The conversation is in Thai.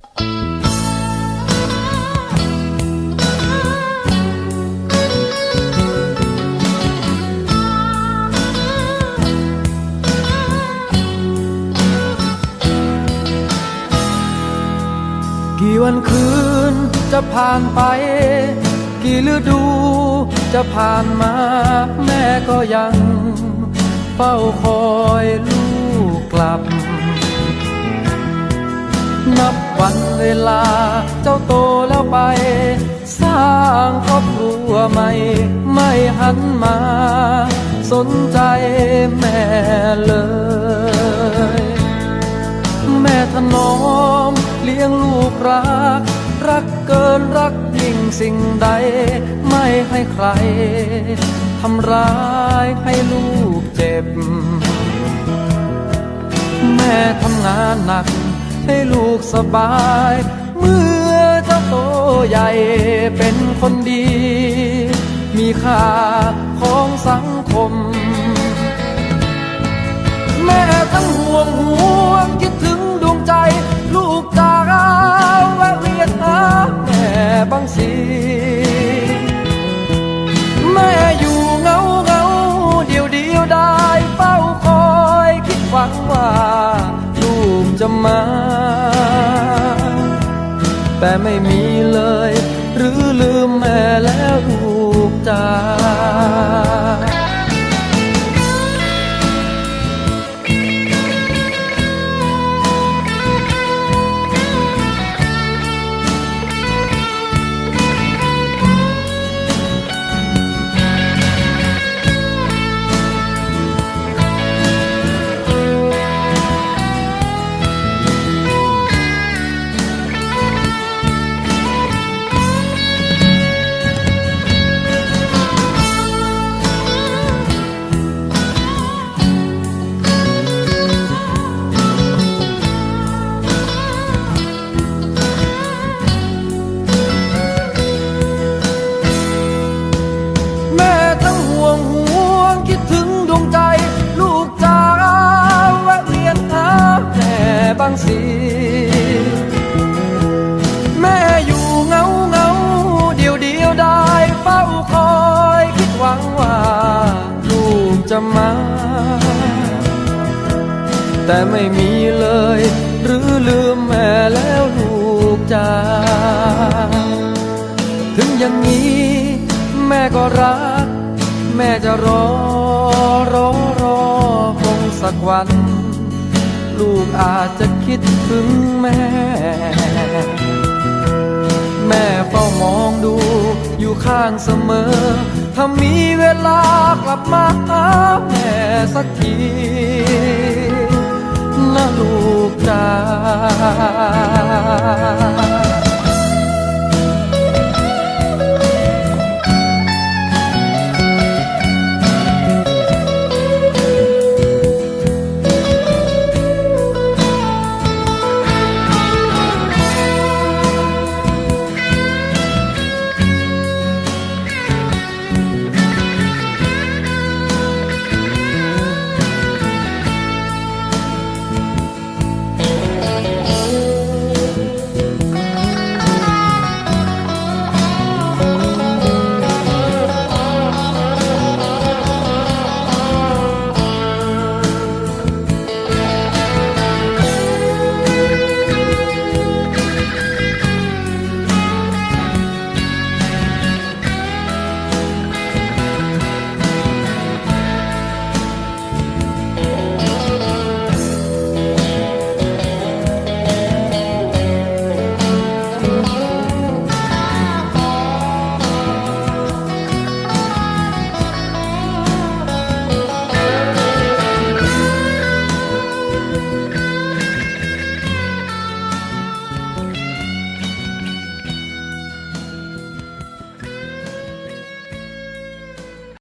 กี่วันคืนจะผ่านไป กี่ฤดูจะผ่านมา แม่ก็ยัง เฝ้าคอยลู ลาเจ้าโตแล้วไป สร้างครอบครัวใหม่ ไม่หันมา สนใจแม่เลย แม่ถนอมเลี้ยงลูกรัก รักเกินรักยิ่งสิ่งใด ไม่ให้ใครทำร้ายให้ลูกเจ็บ แม่ทำงานหนัก ให้ลูกสบาย เมื่อเจ้าโตใหญ่เป็นคนดี มีค่าของสังคม แม่ทั้งห่วงห่วงคิดถึงดวงใจ ลูกจ๋าแวะเวียนหาแม่บางสีแม่อยู่เงาเงาเดียวเดียวได้เฝ้าคอยคิดหวังว่าลูกจะมา แต่ไม่มีางสีแม่อยู่เงาเงาเดียวเดียวได้เฝ้าคอยคิดหวังว่าลูกจะมา แต่ไม่มีเลย หรือลืมแม่แล้วลูกจ๋าถึงอย่างนี้แม่ก็รัก แม่จะรอรอรอคงสักวัน ลูกอาจจะคิดถึงแม่ แม่เฝ้ามองดูอยู่ข้างเสมอ ถ้ามีเวลากลับมาหาแม่สักที